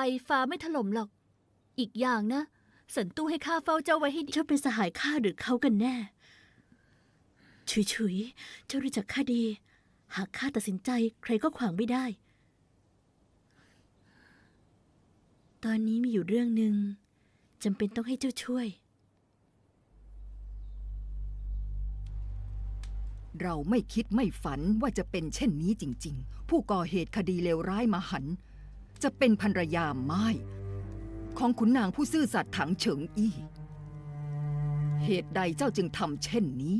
ไปฟ้าไม่ถล่มหรอก อีกอย่างนะเสันตู้ให้ข้าเฝ้าเจ้าไว้ให้ดี เจ้าเป็นสหายข้าหรือเขากันแน่ฉุยฉุยๆเจ้ารู้จักข้าดี หากข้าตัดสินใจใครก็ขวางไม่ได้ ตอนนี้มีอยู่เรื่องหนึ่งจำเป็นต้องให้เจ้าช่วย เราไม่คิดไม่ฝันว่าจะเป็นเช่นนี้จริง ๆ ผู้ก่อเหตุคดีเลวร้ายมาหัน จะเป็นภรรยาไม้ของขุนนางผู้ซื่อสัตย์ถังเฉิงอี้ เหตุใดเจ้าจึงทำเช่นนี้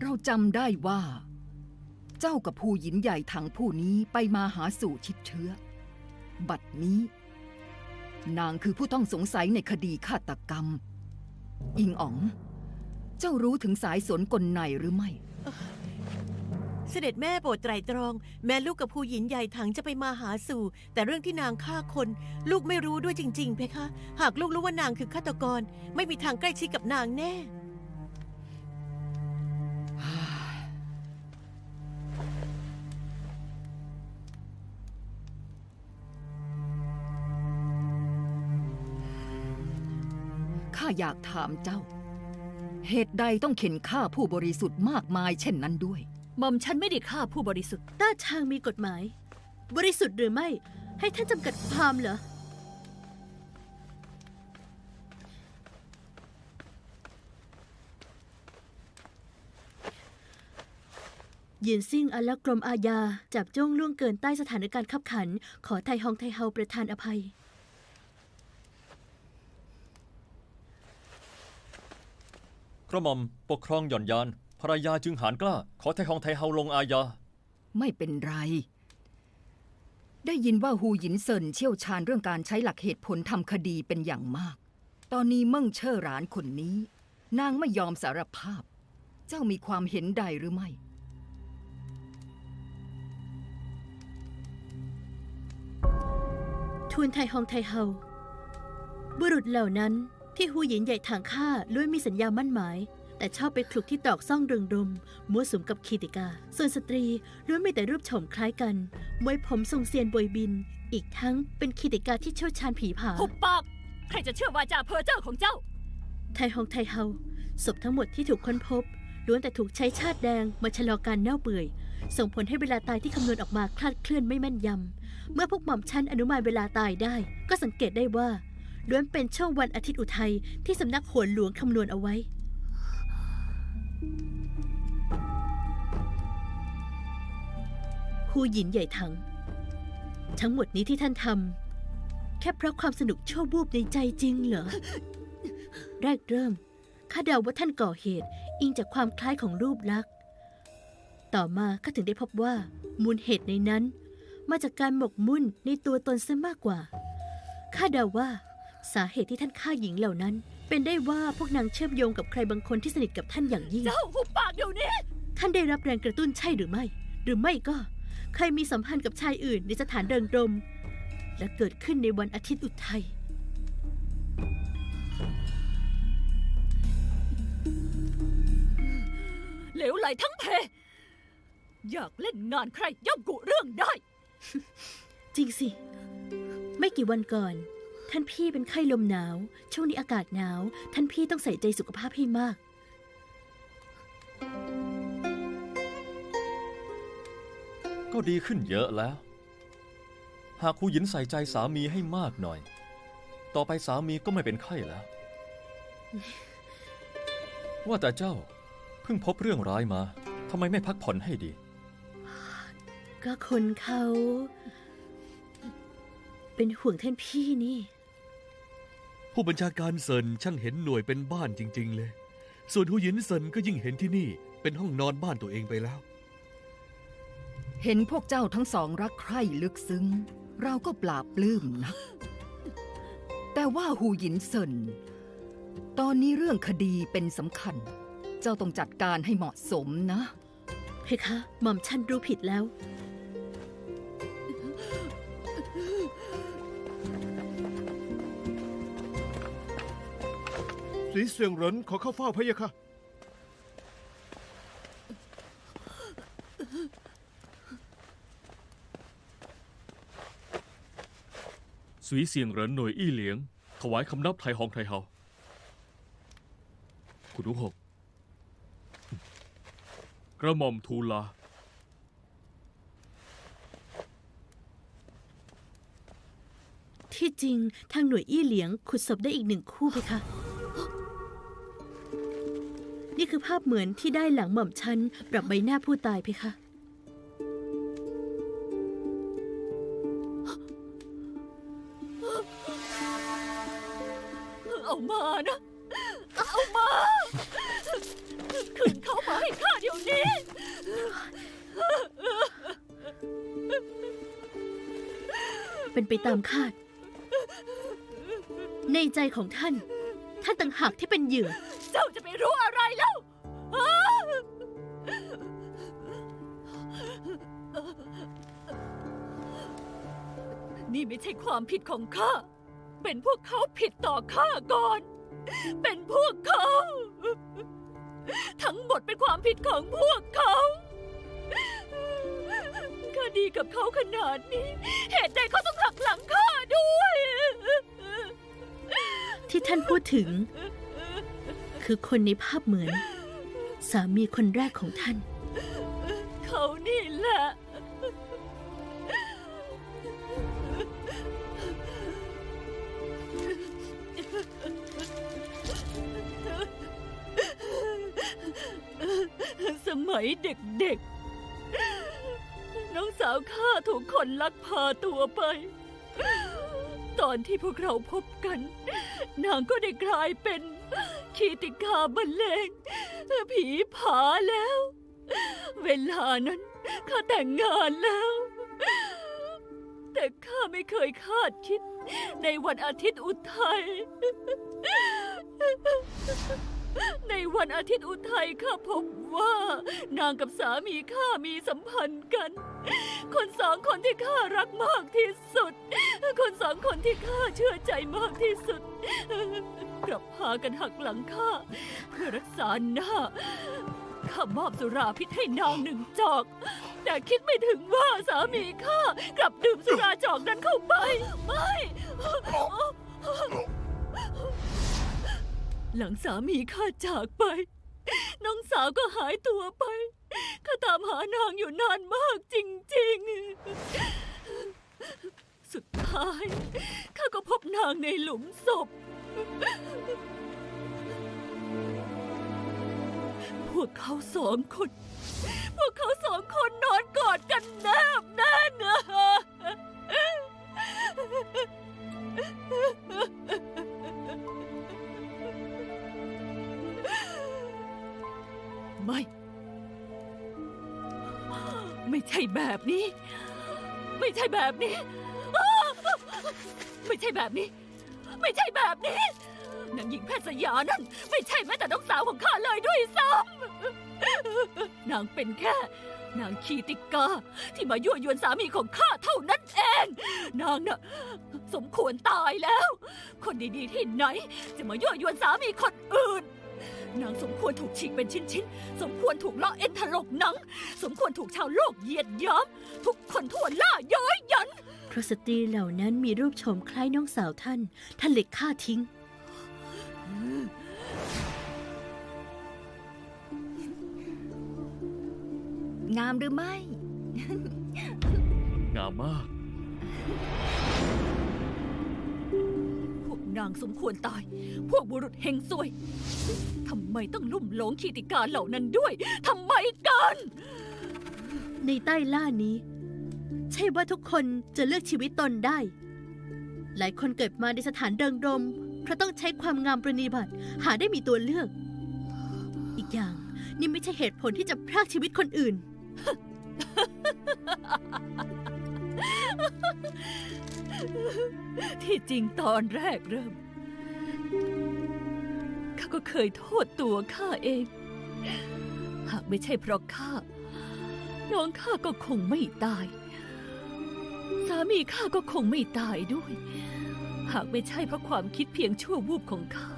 เราจำได้ว่า เจ้ากับผู้หญินใหญ่ถังผู้นี้ไปมาหาสู่ชิดเชื้อ บัดนี้ นางคือผู้ต้องสงสัยในคดีฆาตกรรม อิงอ๋อง เจ้ารู้ถึงสายสนกลในหรือไม่ เสด็จแม่โปรดไตรตรอง แม่ลูกกับผู้หญินใหญ่ถังจะไปมาหาสู่ แต่เรื่องที่นางฆ่าคน ลูกไม่รู้ด้วยจริง ๆ เพคะ หากลูกรู้ว่านางคือฆาตกร ไม่มีทางใกล้ชิดกับนางแน่ อยากถามเจ้า เหตุใดต้องเข็นฆ่าผู้บริสุทธิ์มากมายเช่นนั้นด้วย หม่อมฉันไม่ได้ฆ่าผู้บริสุทธิ์ต้าชางมีกฎหมาย บริสุทธิ์หรือไม่ ให้ท่านจำกัดความเหรอ เยียนซิ่งอันและกรมอาญา จับจ้วงล่วงเกินใต้สถานการณ์ขับขัน ขอไทยฮองไทเฮาประทานอภัย กระหม่อมปกครองหย่อนยานภรรยาจึงหานกล้า ขอไทยฮองไทเฮาลงอาญา ไม่เป็นไร ได้ยินว่าฮูหยินเซินเชี่ยวชาญเรื่องการใช้หลักเหตุผลทำคดีเป็นอย่างมาก ตอนนี้เมิ่งเช่อหรานคนนี้ นางไม่ยอมสารภาพ เจ้ามีความเห็นใดหรือไม่ ทูนไทยฮองไทเฮาบุรุษเหล่านั้น ที่หูหยินใหญ่ทางข้าล้วนมีสัญญามั่นหมาย แต่ชอบไปคลุกที่ตรอกซ่องเริงรมมั่วสุมกับคีติกา ส่วนสตรีล้วนมีแต่รูปโฉมคล้ายกันมวยผมทรงเซียนบวยบิน อีกทั้งเป็นคีติกาที่เชี่ยวชาญผีผาหุบปากใครจะเชื่อวาจาเพ้อเจ้อของเจ้า ไทยฮองไทเฮาศพทั้งหมดที่ถูกค้นพบล้วนแต่ถูกใช้ชาติแดงมาชะลอการเน่าเปื่อย ส่งผลให้เวลาตายที่คำนวณออกมาคลาดเคลื่อนไม่แม่นยำ เมื่อพวกหม่อมชั้นอนุมานเวลาตายได้ ก็สังเกตได้ว่า ล้วนเป็นช่วงวันอาทิตย์อุทัยที่สำนักโหนหลวงคำนวณเอาไว้ฮูหยินใหญ่ถัง ทั้งหมดนี้ที่ท่านทำแค่เพราะความสนุกชั่ววูบในใจจริงเหรอ แรกเริ่มข้าเดาว่าท่านก่อเหตุ อิงจากความคล้ายของรูปลักษณ์ต่อมาข้าถึงได้พบว่า มูลเหตุในนั้น มาจากการหมกมุ่นในตัวตนซะมากกว่า ข้าเดาว่า สาเหตุที่ท่านฆ่าหญิงเหล่านั้น เป็นได้ว่าพวกนางเชื่อมโยงกับใครบางคนที่สนิทกับท่านอย่างยิ่ง เจ้าหุบปากเดี๋ยวนี้ ท่านได้รับแรงกระตุ้นใช่หรือไม่ หรือไม่ก็ ใครมีสัมพันธ์กับชายอื่นในสถานเริงรม และเกิดขึ้นในวันอาทิตย์อุทัยเหลวไหลทั้งเพ อยากเล่นงานใครย่อมกุเรื่องได้ จริงสิ ไม่กี่วันก่อน ท่านพี่เป็นไข้ลมหนาว ช่วงนี้อากาศหนาว ท่านพี่ต้องใส่ใจสุขภาพให้มาก ก็ดีขึ้นเยอะแล้ว หากผู้หญินใส่ใจสามีให้มากหน่อย ต่อไปสามีก็ไม่เป็นไข้แล้ว ว่าแต่เจ้าเพิ่งพบเรื่องร้ายมาทำไมไม่พักผ่อนให้ดี ก็คนเขา เป็นห่วงท่านพี่นี่ ผู้บัญชาการเซินช่างเห็นหน่วยเป็นบ้านจริง ๆ เลย ส่วนหูหยินเซินก็ยิ่งเห็นที่นี่เป็นห้องนอนบ้านตัวเองไปแล้ว เห็นพวกเจ้าทั้งสองรักใคร่ลึกซึ้ง เราก็ปราบปลื้มนะ แต่ว่าหูหยินเซินตอนนี้เรื่องคดีเป็นสำคัญ เจ้าต้องจัดการให้เหมาะสมนะ เพคะ หม่อมฉันรู้ผิดแล้ว สีสีเสียงเหรินขอเข้าเฝ้าพะยะค่ะ สุยเสียงเหรินหน่วยอี้เหลียง ถวายคำนับไทยฮองไทเฮา คุณนุหก กระหม่อมทูลลา ที่จริงทางหน่วยอี้เหลียงขุดศพได้อีกหนึ่งคู่เพคะ นี่คือภาพเหมือนที่ได้หลังหม่อมฉันปรับใบหน้าผู้ตายเพคะ เอามานะ เอามาคืนเขามาให้ข้าเดี๋ยวนี้ เป็นไปตามคาด ในใจของท่าน ท่านต่างหากที่เป็นเหยื่อเจ้าจะ ไปรู้อะไรแล้วนี่ไม่ใช่ความผิดของข้า เป็นพวกเขาผิดต่อข้าก่อน เป็นพวกเขา ทั้งหมดเป็นความผิดของพวกเขาข้าดีกับเขาขนาดนี้ เหตุใดเขาต้องหักหลังข้าด้วย ที่ท่านพูดถึง คือคนในภาพเหมือน สามีคนแรกของท่าน เขานี่แหละ สมัยเด็กๆ น้องสาวข้าถูกคนลักพาตัวไป ตอนที่พวกเราพบกัน นางก็ได้กลายเป็น คีติกาบรรเลงผีผาแล้ว เวลานั้นข้าแต่งงานแล้ว แต่ข้าไม่เคยคาดคิด ในวันอาทิตย์อุทัย ในวันอาทิตย์อุทัยข้าพบว่านางกับสามีข้ามีสัมพันธ์กัน คนสองคนที่ข้ารักมากที่สุด คนสองคนที่ข้าเชื่อใจมากที่สุด กลับพากันหักหลังข้าเพื่อรักษาหน้าข้ามอบสุราพิษให้นางหนึ่งจอก แต่คิดไม่ถึงว่าสามีข้ากลับดื่มสุราจอกนั้นเข้าไป ไม่ หลังสามีข้าจากไป น้องสาวก็หายตัวไปข้าตามหานางอยู่นานมากจริง ๆ สุดท้ายข้าก็พบนางในหลุมศพ พวกเขาสองคน พวกเขาสองคนนอนกอดกันแนบแน่นอะไม่ ไม่ใช่แบบนี้ ไม่ใช่แบบนี้ ไม่ใช่แบบนี้ ไม่ใช่แบบนี้ นางหญิงแพทย์สยานั่น ไม่ใช่แม้แต่น้องสาวของข้าเลยด้วยซ้ำนางเป็นแค่ นางคีติกาที่มายั่วยวนสามีของข้าเท่านั้นเอง นางน่ะสมควรตายแล้ว คนดีๆที่ไหน จะมายั่วยวนสามีคนอื่นนางสมควรถูกฉีกเป็นชิ้นๆ สมควรถูกเลาะเอ็นถลกหนัง สมควรถูกชาวโลกเหยียดยามทุกคนทั่วล่าย้อยยัน เพราะสตรีเหล่านั้นมีรูปโฉมคล้ายน้องสาวท่าน ท่านเลยฆ่าทิ้ง งามหรือไม่ งามมาก พวกนางสมควรตาย พวกบุรุษเฮงซวย ทำไมต้องลุ่มหลงขีติการเหล่านั้นด้วย ทำไมกัน ในใต้ล่านี้ ใช่ว่าทุกคนจะเลือกชีวิตตนได้ หลายคนเกิดมาในสถานเดิงดม เพราะต้องใช้ความงามประณีบัติหาได้มีตัวเลือก อีกอย่างนี่ไม่ใช่เหตุผลที่จะพรากชีวิตคนอื่น ที่จริงตอนแรกเริ่มข้าก็เคยโทษตัวข้าเอง หากไม่ใช่เพราะข้าน้องข้าก็คงไม่ตายามีข้าก็คงไม่ตายด้วย หากไม่ใช่เพราะความคิดเพียงชั่ววูบของข้า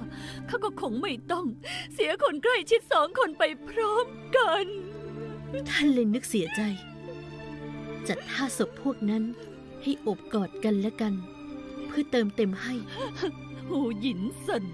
เขาก็คงไม่ต้อง เสียคนใกล้ชิดสองคนไปพร้อมกัน ท่านเลยนึกเสียใจ จัดท่าศพพวกนั้นให้โอบกอดกันและกัน เพื่อเติมเต็มให้ หูหยินสัน